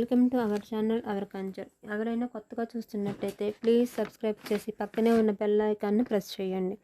Welcome to our channel our కంచర్ ఎవరైనా కొత్తగా చూస్తున్నట్టయితే ప్లీజ్ సబ్స్క్రైబ్ చేసి పక్కనే ఉన్న బెల్ ఐకాన్ని ప్రెస్ చేయండి.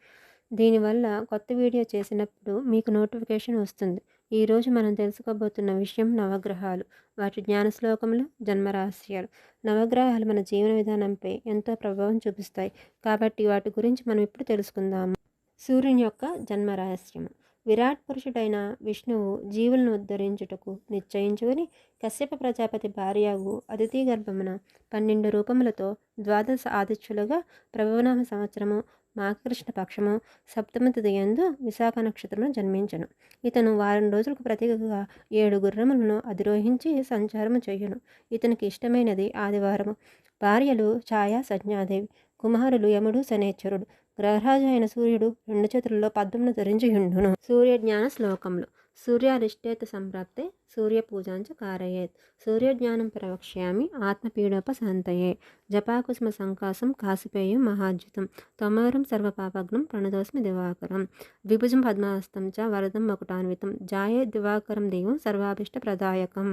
దీనివల్ల కొత్త వీడియో చేసినప్పుడు మీకు నోటిఫికేషన్ వస్తుంది. ఈరోజు మనం తెలుసుకోబోతున్న విషయం నవగ్రహాలు. వాటి జ్ఞాన శ్లోకములు జన్మరహస్యాలు. నవగ్రహాలు మన జీవన విధానంపై ఎంతో ప్రభావం చూపిస్తాయి. కాబట్టి వాటి గురించి మనం ఇప్పుడు తెలుసుకుందాము. సూర్యుని యొక్క జన్మరహస్యము. విరాట్ పురుషుడైన విష్ణువు జీవులను ఉద్ధరించుటకు నిశ్చయించుకుని కశ్యప ప్రజాపతి భార్యగు అతిథి గర్భమున పన్నెండు రూపములతో ద్వాదశ ఆదిత్యులుగా ప్రభునామ సంవత్సరము మాఘకృష్ణ పక్షము సప్తమ తిథియందు విశాఖ నక్షత్రమును జన్మించను. ఇతను వారం రోజులకు ప్రతీకగా ఏడు గుర్రములను అధిరోహించి సంచారము చేయును. ఇతనికి ఇష్టమైనది ఆదివారము. భార్యలు ఛాయా సజ్ఞాదేవి కుమారులు యముడు శనేశ్వరుడు. గ్రహరాజు అయిన సూర్యుడు రెండు చేతులలో పద్మను ధరించి ఉండును. సూర్య జ్ఞాన శ్లోకములు సూర్యారిష్టేత సంప్రాప్తే సూర్య పూజాంచ కారయేత్. సూర్యజ్ఞానం ప్రవక్ష్యామి ఆత్మపీడోపశాంతయే జపాకుస్మ సంకాసం కాసిపేయం మహాద్యుతం. తమవరం సర్వపాపగ్నం ప్రణదోస్మి దివాకరం. ద్విభుజం పద్మాస్తం చ వరదం మకుటాన్వితం జాయే దివాకరం దేవం సర్వాభిష్ట ప్రదాయకం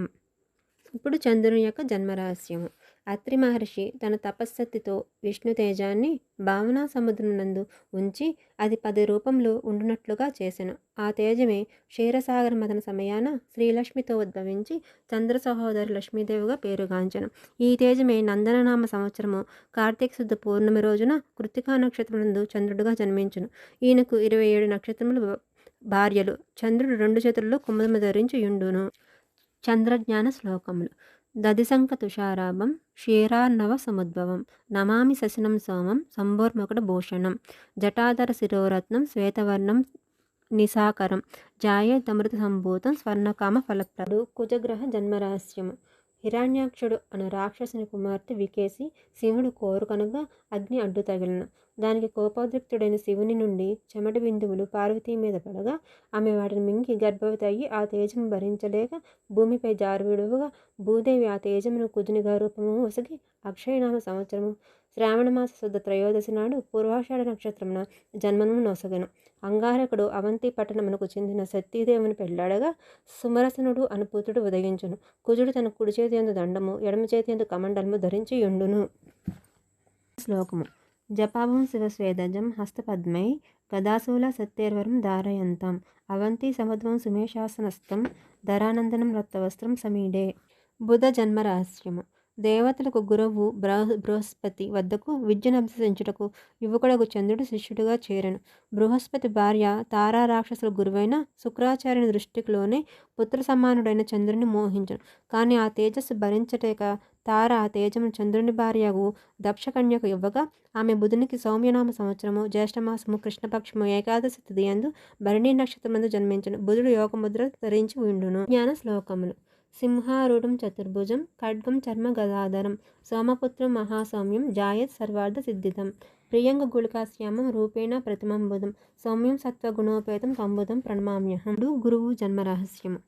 ఇప్పుడు చంద్రుని యొక్క జన్మరహస్యము. అత్రి మహర్షి తన తపశ్శక్తితో విష్ణు తేజాన్ని భావనా సముద్రం నందు ఉంచి అది పది రూపంలో ఉండునట్లుగా చేసెను. ఆ తేజమే క్షీరసాగర మదన సమయాన శ్రీలక్ష్మితో ఉద్భవించి చంద్ర సహోదరి లక్ష్మీదేవిగా పేరుగాంచెను. ఈ తేజమే నందననామ సంవత్సరము కార్తీక శుద్ధ పౌర్ణమి రోజున కృతికా నక్షత్రమునందు చంద్రుడుగా జన్మించును. ఈయనకు ఇరవై ఏడు నక్షత్రములు భార్యలు. చంద్రుడు రెండు చేతుల్లో కుముదము ధరించి యుండును. చంద్రజ్ఞాన శ్లోకములు. దదిశంక తుషారాభం క్షీరార్ణవ సముద్భవం నమామి శశనం సోమం సంభోర్మకుట భూషణం జటాధర శిరోరత్నం శ్వేతవర్ణం నిసాకరం జాయే తమృత సంభూతం స్వర్ణకామ ఫలప్రదు కుజగ్రహ జన్మరహస్యము. హిరణ్యాక్షుడు అను రాక్షసుని కుమార్తె వికేసి శివుడు కోరుకనగా అగ్ని అడ్డు తగిలిన. దానికి కోపోద్రిక్తుడైన శివుని నుండి చెమటి బిందువులు పార్వతీ మీద పడగా ఆమె వాటిని మింగి గర్భవతి అయ్యి ఆ తేజం భరించలేక భూమిపై జారువిడువుగా భూదేవి ఆ తేజమును కుజునిగా రూపము వసగి అక్షయనామ సంవత్సరము శ్రావణమాస శుద్ధ త్రయోదశి నాడు పూర్వాషాఢ నక్షత్రమున జన్మను నొసగను. అంగారకుడు అవంతి పట్టణమునకు చెందిన సతీదేవుని పెళ్ళాడగా సుమరసనుడు అనుపూతుడు ఉదయించును. కుజుడు తన కుడి చేతి ఎందు దండము ఎడమ చేతి ఎందు కమండలము ధరించి యుండును. శ్లోకము. జపాభం శివస్వేదజం హస్తపద్మై గదాశూల సత్యేర్వరం ధారయంతాం. అవంతి సముద్రం సుమేశాసనస్థం ధరానందనం రక్తవస్త్రం సమీడే. బుధ జన్మరహస్యము దేవతలకు గురువు బృహస్పతి వద్దకు విద్యను అభ్యసించుటకు యువకుడకు చంద్రుడు శిష్యుడిగా చేరను. బృహస్పతి భార్య తారా రాక్షసుల గురువైన శుక్రాచార్యుని దృష్టిలోనే పుత్ర సమానుడైన చంద్రుని మోహించను. కానీ ఆ తేజస్సు భరించటేక తార ఆ తేజము చంద్రుని భార్యకు దక్షకన్యకు ఇవ్వగా ఆమె బుధునికి సౌమ్యనామ సంవత్సరము జ్యేష్ఠమాసము కృష్ణపక్షము ఏకాదశి తిథియందు భరణి నక్షత్రమందు జన్మించను. బుధుడు యోగముద్ర ధరించి ఉండును. జ్ఞాన శ్లోకములు సింహారూఢం చతుర్భుజం ఖడ్గం చర్మ గదాధరం సోమపుత్రం మహాసౌమ్యం జాయత్ సర్వార్థ సిద్ధితం ప్రియంగ గుళికాశ్యామం రూపేణ ప్రతిమంబుధం సౌమ్యం సత్వగుణోపేతం తంబుధం ప్రణమామ్యహం గురువు జన్మరహస్యము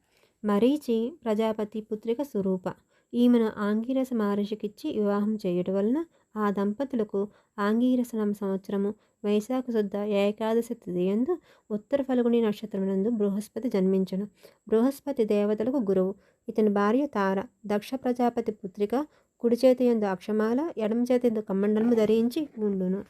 మరీచి ప్రజాపతి పుత్రిక స్వరూప ఈమెను ఆంగిరస మహర్షికిచ్చి వివాహం చేయటం వలన ఆ దంపతులకు ఆంగీరసనం సంవత్సరము. వైశాఖ శుద్ధ ఏకాదశి తిథియందు ఉత్తర ఫల్గుని నక్షత్రమునందు బృహస్పతి జన్మించను. బృహస్పతి దేవతలకు గురువు. ఇతని భార్య తార. దక్ష ప్రజాపతి పుత్రిక కుడి చేతి ఎందు అక్షమాల ఎడమ చేతి ఎందు కమండలము ధరించి ఉండును.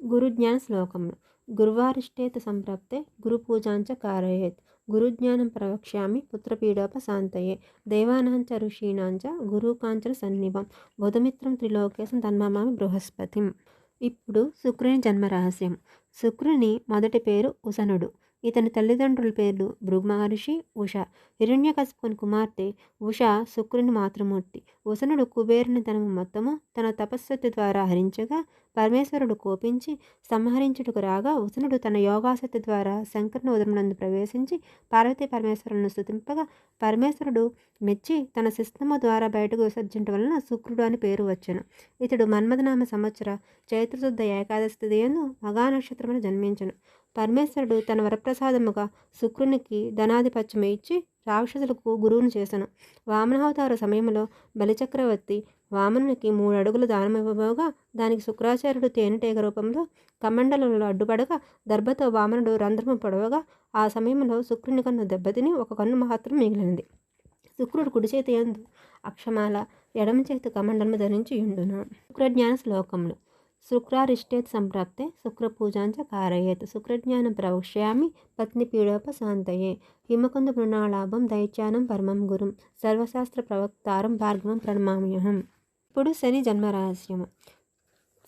గురుజ్ఞాన శ్లోకములు గురువారిష్టేత సంప్రాప్తే గురు పూజాంచ కారయేత్ గురుజ్ఞానం ప్రవక్ష్యామి పుత్రపీడోపశాంతయే దేవానాంచ ఋషీణాంచ గురుకాంచన సన్నిభం. బుధమిత్రం త్రిలోకేశం తన్మమామి బృహస్పతిం. ఇప్పుడు శుక్రుని జన్మ రహస్యం. శుక్రుని మొదటి పేరు ఉసనుడు. ఇతని తల్లిదండ్రుల పేర్లు భృగు మహర్షి ఉష. హిరణ్యకశిపుని కుమార్తె ఉష శుక్రుని మాతృమూర్తి. ఉసనుడు కుబేరుని తనము మొత్తము తన తపస్సతి ద్వారా హరించగా పరమేశ్వరుడు కోపించి సంహరించుటకు రాగా ఉసనుడు తన యోగాసక్తి ద్వారా శంకరుని ఉదరమునందు ప్రవేశించి పార్వతీ పరమేశ్వరులను స్థుతింపగా పరమేశ్వరుడు మెచ్చి తన శిస్తము ద్వారా బయటకు విసర్జించడం వలన శుక్రుడు అని పేరు వచ్చను. ఇతడు మన్మథనామ సంవత్సర చైత్రశుద్ధ ఏకాదశి తిథియందు మగా నక్షత్రమును జన్మించను. పరమేశ్వరుడు తన వరప్రసాదముగా శుక్రునికి ధనాధిపత్యం ఇచ్చి రాక్షసులకు గురువును చేశాను వామనావతార సమయంలో బలిచక్రవర్తి వామనునికి మూడు అడుగులు దానం ఇవ్వబోగా దానికి శుక్రాచార్యుడు తేనెటీగ రూపంలో కమండలంలో అడ్డుపడగా దర్భతో వామనుడు రంధ్రము పొడవగా ఆ సమయంలో శుక్రుని కన్ను దెబ్బతిని ఒక కన్ను మాత్రం మిగిలినది శుక్రుడు కుడి చేతి యందు అక్షమాల ఎడమ చేతి కమండలము ధరించి ఉండును శుక్రజ్ఞాన శ్లోకములు. శుక్రారిష్టేత్ సంప్రాప్తే శుక్రపూజాంచ కారయేత్. శుక్రజ్ఞానం ప్రవక్ష్యామి పత్ని పీడోపశాంతయే హిమకుంద మృణాలాభం దైత్యానం పరమం గురుం. సర్వశాస్త్ర ప్రవక్తారం భార్గవం ప్రణమామ్యహం. ఇప్పుడు శని జన్మరహస్యము.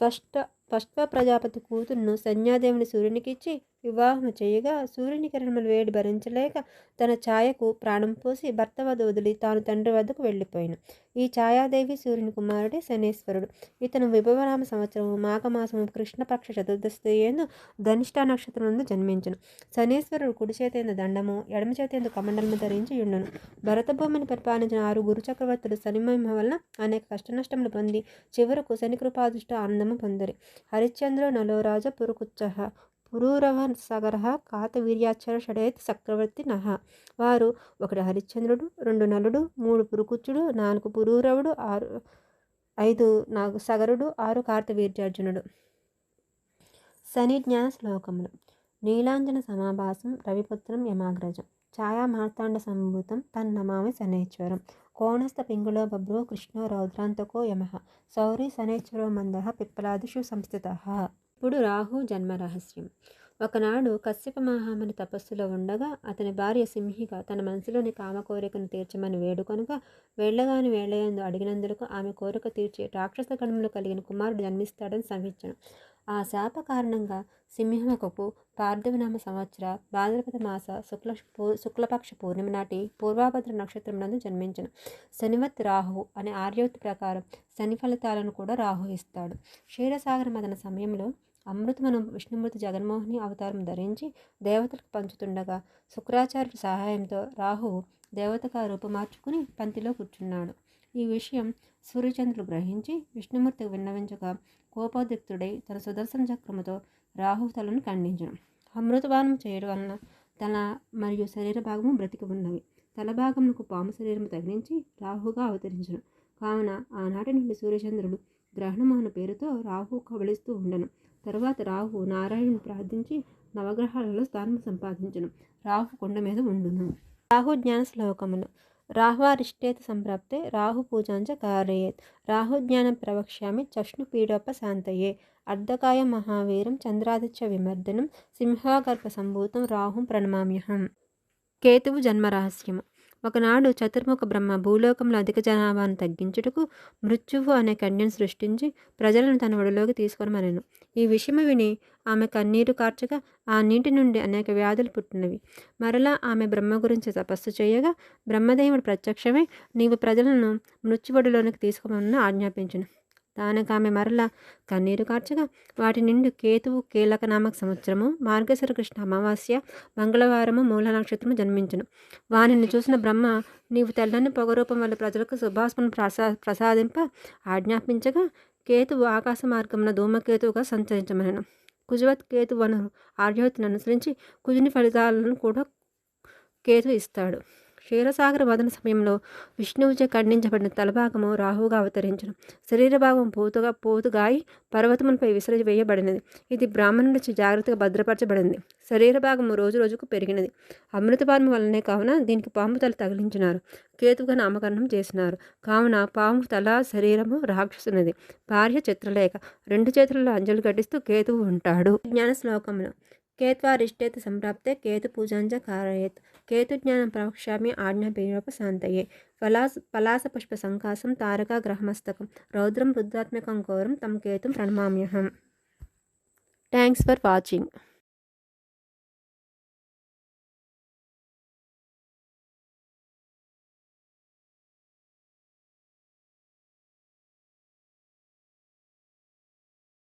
ఫస్ట్ ఫస్ట్ ప్రజాపతి కూతురును సంజ్ఞాదేవుని సూర్యునికిచ్చి వివాహం చేయగా సూర్యుని కిరణములు వేడి భరించలేక తన ఛాయకు ప్రాణం పోసి భర్త వద్ద వదిలి తాను తండ్రి వద్దకు వెళ్ళిపోయాను. ఈ ఛాయాదేవి సూర్యుని కుమారుడే శనేశ్వరుడు. ఇతను విభవనామ సంవత్సరము మాఘమాసము కృష్ణపక్ష చతుర్దశి ఎందు ధనిష్ట నక్షత్రం నందు జన్మించును. శనేశ్వరుడు కుడి చేతేందు దండము ఎడమ చేతేందు కమండలము ధరించి ఉండును. భరత భూమిని పరిపాలించిన ఆరు గురు చక్రవర్తులు శనిమహిమ వలన అనేక కష్టనష్టములు పొంది చివరకు శని కృపాదృష్ట ఆనందము పొందరి. హరిశ్చంద్ర నలోరాజ పురుకుత్సహ పురూరవ సగర కాతవీర్యాచర షడేత్ చక్రవర్తి నహ. వారు ఒకటి హరిశ్చంద్రుడు రెండు నలుడు మూడు పురుకుచ్చుడు నాలుగు పురూరవుడు ఆరు ఐదు నాలుగు సగరుడు ఆరు కార్తవీర్యార్జునుడు శని జ్ఞాన శ్లోకములు. నీలాంజన సమాభాసం రవిపుత్రం యమాగ్రజం. ఛాయా మార్తాండ సంభూతం తన్నమామి శనేశ్వరం. కోణస్థ పింగుళో బభ్రో కృష్ణో రౌద్రాంతకో యమ. సౌరి శనేశ్వరో మంద పిప్పలాదిషు సంస్థిత. ఇప్పుడు రాహు జన్మ రహస్యం. ఒకనాడు కశ్యప మహాముని తపస్సులో ఉండగా అతని భార్య సింహిక తన మనసులోని కామ కోరికను తీర్చమని వేడుకొనుక వెళ్ళగాని వేళయందు అడిగినందులకు ఆమె కోరిక తీర్చి రాక్షస గణములు కలిగిన కుమారుడు జన్మిస్తాడని సంహించను. ఆ శాప కారణంగా సింహముఖకు పార్థివనామ సంవత్సర భాద్రపద మాస శుక్ల పూ- శుక్లపక్ష పూర్ణిమ నాటి పూర్వాభద్ర నక్షత్రమునందు జన్మించను. శనివత్ రాహు అనే ఆర్యోత్ ప్రకారం శని ఫలితాలను కూడా రాహు ఇస్తాడు. క్షీరసాగర మదన సమయంలో అమృతమను విష్ణుమూర్తి జగన్మోహిని అవతారం ధరించి దేవతలకు పంచుతుండగా శుక్రాచార్యుడి సహాయంతో రాహువు దేవతగా రూపుమార్చుకుని పంతిలో కూర్చున్నాడు. ఈ విషయం సూర్యచంద్రుడు గ్రహించి విష్ణుమూర్తికి విన్నవించగా కోపోద్రిక్తుడై తన సుదర్శన చక్రముతో రాహు తలను ఖండించను. అమృతపానం చేయడం వలన తల మరియు శరీర భాగము బ్రతికి ఉన్నవి. తల భాగమునకు పాము శరీరము తగిలించి రాహుగా అవతరించను. కావున ఆనాటి నుండి సూర్యచంద్రుడు గ్రహణమోహన పేరుతో రాహు కబళిస్తూ ఉండను. తరువాత రాహు నారాయణుని ప్రార్థించి నవగ్రహాలలో స్థానం సంపాదించను. రాహు కొండ మీద ఉండును. రాహు జ్ఞాన శ్లోకములు. రాహ్వారిష్టేత సంప్రాప్తే రాహు పూజాంచ కారయేత్ రాహు జ్ఞానం ప్రవక్ష్యామి చష్ణు పీడోప శాంతయే. అర్ధకాయ మహావీరం చంద్రాదిత్య విమర్దనం సింహాగర్భ సంభూతం రాహుం ప్రణమామ్యహం. కేతువు జన్మరహస్యము ఒకనాడు చతుర్ముఖ బ్రహ్మ భూలోకంలో అధిక జనాభాను తగ్గించుటకు మృత్యువు అనే కన్యను సృష్టించి ప్రజలను తన ఒడిలోకి తీసుకొనమనెను ఈ విషయము విని ఆమె కన్నీరు కార్చగా ఆ నీటి నుండి అనేక వ్యాధులు పుట్టినవి. మరలా ఆమె బ్రహ్మ గురించి తపస్సు చేయగా బ్రహ్మదేవుడు ప్రత్యక్షమై నీవు ప్రజలను మృత్యువడిలోనికి తీసుకోమని ఆజ్ఞాపించను. దానికి ఆమె మరలా కన్నీరు కార్చగా వాటి నుండి కేతువు కీలక నామక సంవత్సరము మార్గశిర కృష్ణ అమావాస్య మంగళవారము మూల నక్షత్రము జన్మించను. వానిని చూసిన బ్రహ్మ నీవు తెల్లని పొగరూపం వల్ల ప్రజలకు శుభాస్మను ప్రసా ప్రసాదింప ఆజ్ఞాపించగా కేతువు ఆకాశ మార్గమున ధూమకేతువుగా సంచరించమనను కుజవత్ కేతు వనరు ఆర్యోతిని అనుసరించి కుజుని ఫలితాలను కూడా కేతు ఇస్తాడు. క్షీరసాగర వదన సమయంలో విష్ణువుచే ఖండించబడిన తలభాగము రాహువుగా అవతరించను. శరీర భాగం పోతుగా పోతుగాయి పర్వతములపై విసిరి వేయబడినది. ఇది బ్రాహ్మణుడిచే జాగ్రత్తగా భద్రపరచబడింది. శరీర భాగము రోజు రోజుకు పెరిగినది. అమృతపాము వల్లనే కావున దీనికి పాము తల తగిలించినారు. కేతువుగా నామకరణం చేసినారు. కావున పాము తల శరీరము రాక్షసునది. భార్య చిత్రలేఖ. రెండు చేతులలో అంజలి గడిస్తూ కేతువు ఉంటాడు. జ్ఞాన శ్లోకములు కేత్వారిష్టేత సంప్రాప్తే కేతు పూజాంచ కారయేత్ కేతు జ్ఞానం ప్రవక్ష్యామి ఆజ్ఞాపీరూప శాంతయే పలాస పలాస పుష్ప సంకాసం తారకా గ్రహమస్తకం రౌద్రం రుద్రాత్మకం ఘోరం తం